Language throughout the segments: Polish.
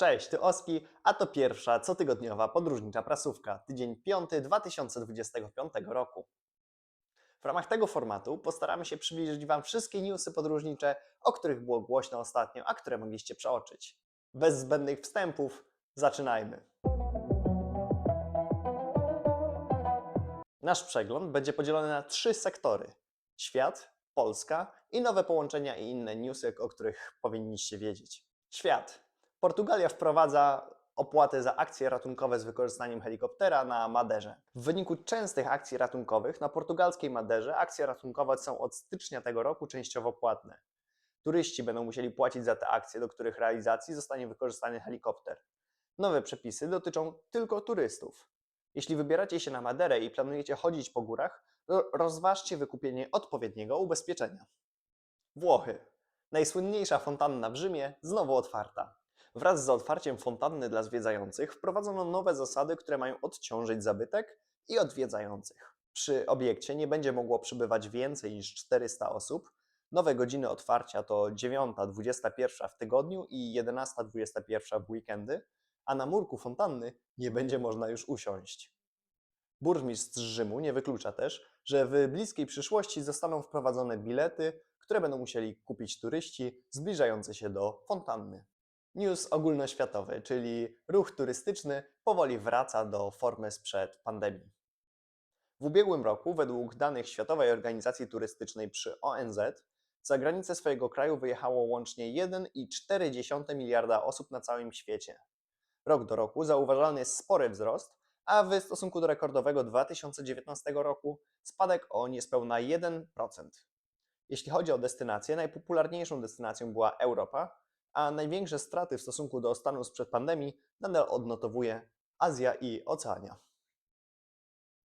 Cześć, ty Oski, a to pierwsza cotygodniowa podróżnicza prasówka, tydzień 5 2025 roku. W ramach tego formatu postaramy się przybliżyć Wam wszystkie newsy podróżnicze, o których było głośno ostatnio, a które mogliście przeoczyć. Bez zbędnych wstępów, zaczynajmy. Nasz przegląd będzie podzielony na trzy sektory: świat, Polska i nowe połączenia i inne newsy, o których powinniście wiedzieć. Świat. Portugalia wprowadza opłatę za akcje ratunkowe z wykorzystaniem helikoptera na Maderze. W wyniku częstych akcji ratunkowych na portugalskiej Maderze akcje ratunkowe są od stycznia tego roku częściowo płatne. Turyści będą musieli płacić za te akcje, do których realizacji zostanie wykorzystany helikopter. Nowe przepisy dotyczą tylko turystów. Jeśli wybieracie się na Maderę i planujecie chodzić po górach, ro- rozważcie wykupienie odpowiedniego ubezpieczenia. Włochy. Najsłynniejsza fontanna w Rzymie znowu otwarta. Wraz z otwarciem fontanny dla zwiedzających wprowadzono nowe zasady, które mają odciążyć zabytek i odwiedzających. Przy obiekcie nie będzie mogło przybywać więcej niż 400 osób. Nowe godziny otwarcia to 9.21 w tygodniu i 11.21 w weekendy, a na murku fontanny nie będzie można już usiąść. Burmistrz Rzymu nie wyklucza też, że w bliskiej przyszłości zostaną wprowadzone bilety, które będą musieli kupić turyści zbliżający się do fontanny. News ogólnoświatowy, czyli ruch turystyczny, powoli wraca do formy sprzed pandemii. W ubiegłym roku, według danych Światowej Organizacji Turystycznej przy ONZ, za granicę swojego kraju wyjechało łącznie 1,4 miliarda osób na całym świecie. Rok do roku zauważalny jest spory wzrost, a w stosunku do rekordowego 2019 roku spadek o niespełna 1%. Jeśli chodzi o destynacje, najpopularniejszą destynacją była Europa, a największe straty w stosunku do stanu sprzed pandemii nadal odnotowuje Azja i Oceania.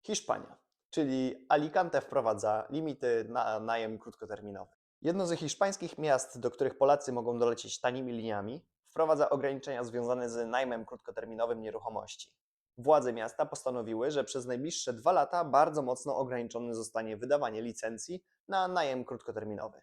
Hiszpania, czyli Alicante wprowadza limity na najem krótkoterminowy. Jedno z hiszpańskich miast, do których Polacy mogą dolecieć tanimi liniami, wprowadza ograniczenia związane z najmem krótkoterminowym nieruchomości. Władze miasta postanowiły, że przez najbliższe dwa lata bardzo mocno ograniczone zostanie wydawanie licencji na najem krótkoterminowy.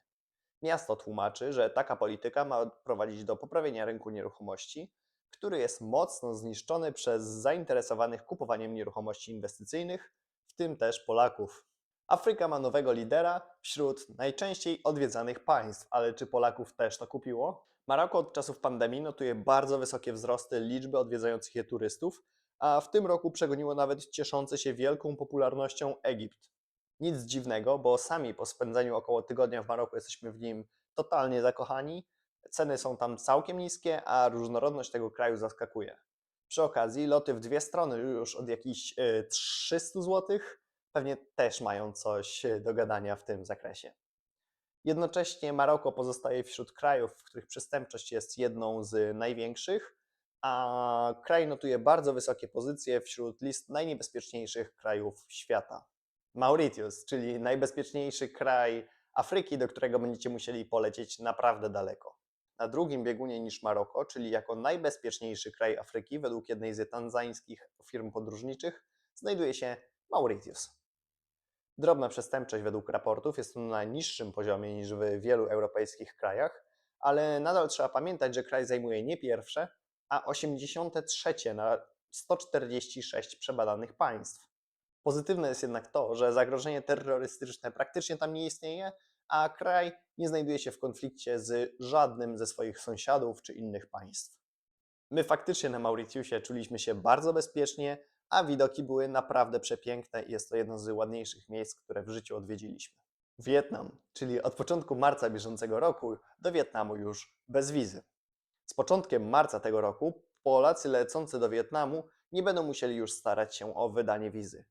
Miasto tłumaczy, że taka polityka ma prowadzić do poprawienia rynku nieruchomości, który jest mocno zniszczony przez zainteresowanych kupowaniem nieruchomości inwestycyjnych, w tym też Polaków. Afryka ma nowego lidera wśród najczęściej odwiedzanych państw, ale czy Polaków też to kupiło? Maroko od czasów pandemii notuje bardzo wysokie wzrosty liczby odwiedzających je turystów, a w tym roku przegoniło nawet cieszący się wielką popularnością Egipt. Nic dziwnego, bo sami po spędzeniu około tygodnia w Maroku jesteśmy w nim totalnie zakochani. Ceny są tam całkiem niskie, a różnorodność tego kraju zaskakuje. Przy okazji loty w dwie strony już od jakichś y, 300 zł pewnie też mają coś y, do gadania w tym zakresie. Jednocześnie Maroko pozostaje wśród krajów, w których przestępczość jest jedną z największych, a kraj notuje bardzo wysokie pozycje wśród list najniebezpieczniejszych krajów świata. Mauritius, czyli najbezpieczniejszy kraj Afryki, do którego będziecie musieli polecieć naprawdę daleko. Na drugim biegunie niż Maroko, czyli jako najbezpieczniejszy kraj Afryki, według jednej z tanzańskich firm podróżniczych, znajduje się Mauritius. Drobna przestępczość według raportów jest na niższym poziomie niż w wielu europejskich krajach, ale nadal trzeba pamiętać, że kraj zajmuje nie pierwsze, a 83 na 146 przebadanych państw. Pozytywne jest jednak to, że zagrożenie terrorystyczne praktycznie tam nie istnieje, a kraj nie znajduje się w konflikcie z żadnym ze swoich sąsiadów czy innych państw. My faktycznie na Mauritiusie czuliśmy się bardzo bezpiecznie, a widoki były naprawdę przepiękne i jest to jedno z ładniejszych miejsc, które w życiu odwiedziliśmy. Wietnam, czyli od początku marca bieżącego roku do Wietnamu już bez wizy. Z początkiem marca tego roku Polacy lecący do Wietnamu nie będą musieli już starać się o wydanie wizy.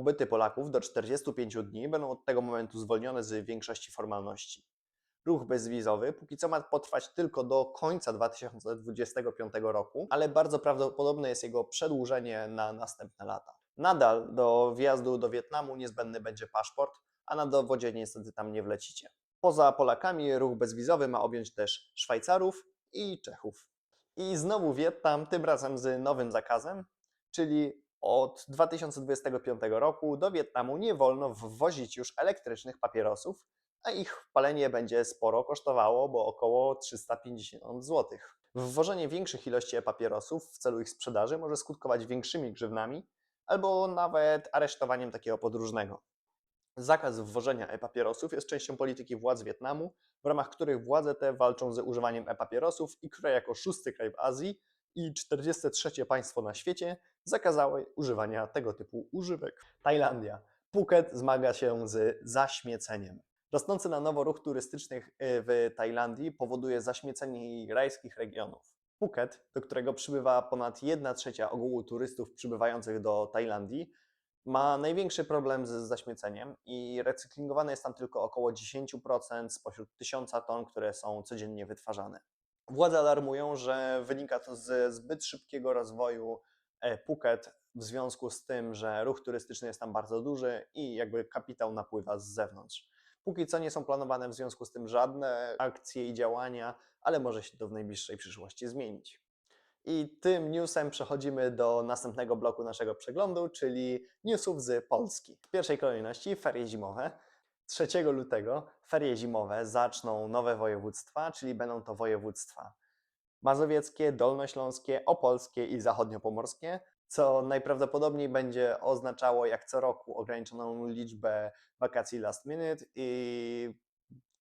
Pobyty Polaków do 45 dni będą od tego momentu zwolnione z większości formalności. Ruch bezwizowy póki co ma potrwać tylko do końca 2025 roku, ale bardzo prawdopodobne jest jego przedłużenie na następne lata. Nadal do wjazdu do Wietnamu niezbędny będzie paszport, a na dowodzie niestety tam nie wlecicie. Poza Polakami ruch bezwizowy ma objąć też Szwajcarów i Czechów. I znowu Wietnam, tym razem z nowym zakazem, czyli od 2025 roku do Wietnamu nie wolno wwozić już elektrycznych papierosów, a ich wpalenie będzie sporo kosztowało, bo około 350 zł. Wwożenie większych ilości e-papierosów w celu ich sprzedaży może skutkować większymi grzywnami albo nawet aresztowaniem takiego podróżnego. Zakaz wwożenia e-papierosów jest częścią polityki władz Wietnamu, w ramach których władze te walczą ze używaniem e-papierosów i które jako szósty kraj w Azji i 43 państwo na świecie zakazały używania tego typu używek. Tajlandia. Phuket zmaga się z zaśmieceniem. Rosnący na nowo ruch turystyczny y, w Tajlandii powoduje zaśmiecenie jej rajskich regionów. Phuket, do którego przybywa ponad 1 trzecia ogółu turystów przybywających do Tajlandii, ma największy problem z zaśmieceniem i recyklingowane jest tam tylko około 10% spośród 1000 ton, które są codziennie wytwarzane. Władze alarmują, że wynika to ze zbyt szybkiego rozwoju Phuket w związku z tym, że ruch turystyczny jest tam bardzo duży i jakby kapitał napływa z zewnątrz. Póki co nie są planowane w związku z tym żadne akcje i działania, ale może się to w najbliższej przyszłości zmienić. I tym newsem przechodzimy do następnego bloku naszego przeglądu, czyli newsów z Polski. W pierwszej kolejności ferie zimowe. 3 lutego ferie zimowe zaczną nowe województwa, czyli będą to województwa mazowieckie, dolnośląskie, opolskie i zachodniopomorskie, co najprawdopodobniej będzie oznaczało jak co roku ograniczoną liczbę wakacji last minute i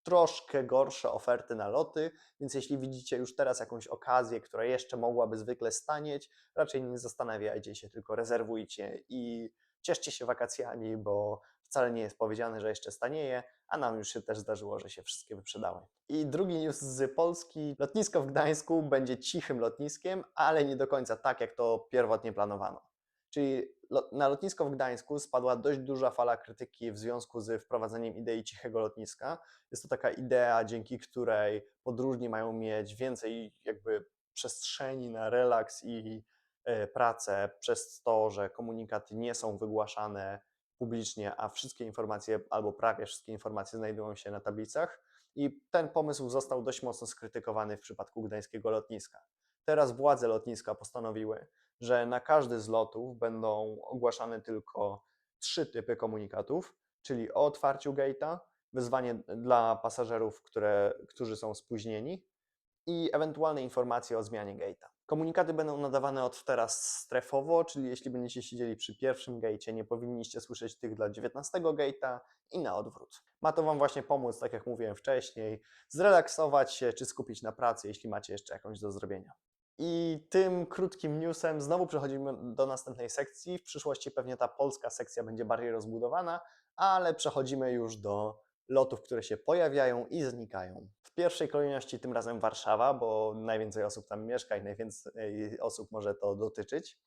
troszkę gorsze oferty na loty, więc jeśli widzicie już teraz jakąś okazję, która jeszcze mogłaby zwykle stanieć, raczej nie zastanawiajcie się, tylko rezerwujcie i cieszcie się wakacjami, bo wcale nie jest powiedziane, że jeszcze stanieje, a nam już się też zdarzyło, że się wszystkie wyprzedały. I drugi news z Polski. Lotnisko w Gdańsku będzie cichym lotniskiem, ale nie do końca tak, jak to pierwotnie planowano. Czyli na lotnisko w Gdańsku spadła dość duża fala krytyki w związku z wprowadzeniem idei cichego lotniska. Jest to taka idea, dzięki której podróżni mają mieć więcej jakby przestrzeni na relaks i e, pracę przez to, że komunikaty nie są wygłaszane publicznie, a wszystkie informacje albo prawie wszystkie informacje znajdują się na tablicach. I ten pomysł został dość mocno skrytykowany w przypadku gdańskiego lotniska. Teraz władze lotniska postanowiły, że na każdy z lotów będą ogłaszane tylko trzy typy komunikatów, czyli o otwarciu gate'a, wyzwanie dla pasażerów, które, którzy są spóźnieni i ewentualne informacje o zmianie gate'a. Komunikaty będą nadawane od teraz strefowo, czyli jeśli będziecie siedzieli przy pierwszym gate'cie, nie powinniście słyszeć tych dla 19 gate'a i na odwrót. Ma to Wam właśnie pomóc, tak jak mówiłem wcześniej, zrelaksować się czy skupić na pracy, jeśli macie jeszcze jakąś do zrobienia. I tym krótkim newsem znowu przechodzimy do następnej sekcji. W przyszłości pewnie ta polska sekcja będzie bardziej rozbudowana, ale przechodzimy już do lotów, które się pojawiają i znikają. Pierwszej kolejności tym razem Warszawa, bo najwięcej osób tam mieszka i najwięcej osób może to dotyczyć.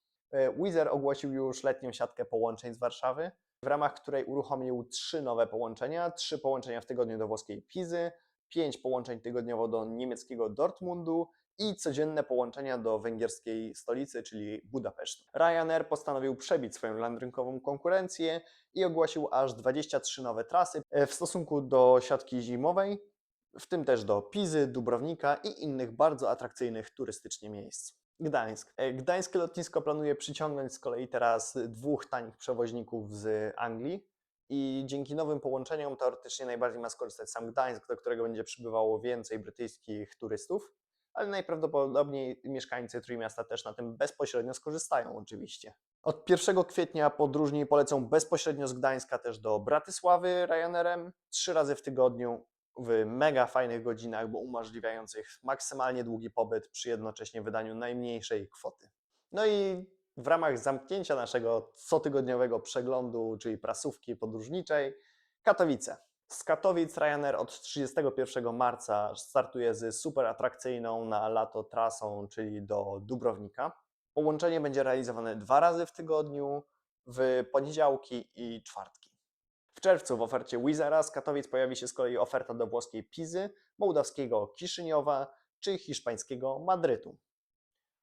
Wizz Air ogłosił już letnią siatkę połączeń z Warszawy, w ramach której uruchomił trzy nowe połączenia. Trzy połączenia w tygodniu do włoskiej Pizy, pięć połączeń tygodniowo do niemieckiego Dortmundu i codzienne połączenia do węgierskiej stolicy, czyli Budapesztu. Ryanair postanowił przebić swoją landrynkową konkurencję i ogłosił aż 23 nowe trasy e, w stosunku do siatki zimowej, w tym też do Pizy, Dubrownika i innych bardzo atrakcyjnych turystycznie miejsc. Gdańsk. E, Gdańskie lotnisko planuje przyciągnąć z kolei teraz dwóch tanich przewoźników z Anglii. I dzięki nowym połączeniom teoretycznie najbardziej ma skorzystać sam Gdańsk, do którego będzie przybywało więcej brytyjskich turystów ale najprawdopodobniej mieszkańcy Trójmiasta też na tym bezpośrednio skorzystają oczywiście. Od 1 kwietnia podróżni polecą bezpośrednio z Gdańska też do Bratysławy Ryanairem, trzy razy w tygodniu w mega fajnych godzinach, bo umożliwiających maksymalnie długi pobyt przy jednocześnie wydaniu najmniejszej kwoty. No i w ramach zamknięcia naszego cotygodniowego przeglądu, czyli prasówki podróżniczej, Katowice. Z Katowic Ryanair od 31 marca startuje z super atrakcyjną na lato trasą, czyli do Dubrownika. Połączenie będzie realizowane dwa razy w tygodniu, w poniedziałki i czwartki. Czerwcu w ofercie Wizera z Katowic pojawi się z kolei oferta do włoskiej Pizy, mołdawskiego Kiszyniowa czy hiszpańskiego Madrytu.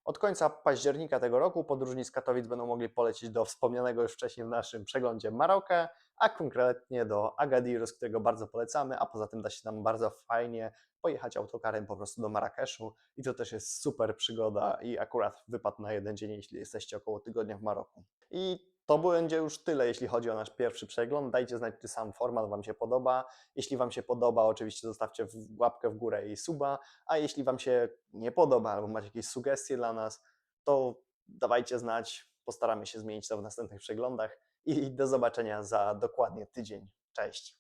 Od końca października tego roku podróżni z Katowic będą mogli polecieć do wspomnianego już wcześniej w naszym przeglądzie Maroka, a konkretnie do Agadiru, z którego bardzo polecamy, a poza tym da się tam bardzo fajnie pojechać autokarem po prostu do Marrakeszu i to też jest super przygoda i akurat wypad na jeden dzień, jeśli jesteście około tygodnia w Maroku. I To będzie już tyle, jeśli chodzi o nasz pierwszy przegląd. Dajcie znać, czy sam format Wam się podoba. Jeśli Wam się podoba, oczywiście zostawcie łapkę w górę i suba, a jeśli Wam się nie podoba albo macie jakieś sugestie dla nas, to dawajcie znać. Postaramy się zmienić to w następnych przeglądach i do zobaczenia za dokładnie tydzień. Cześć!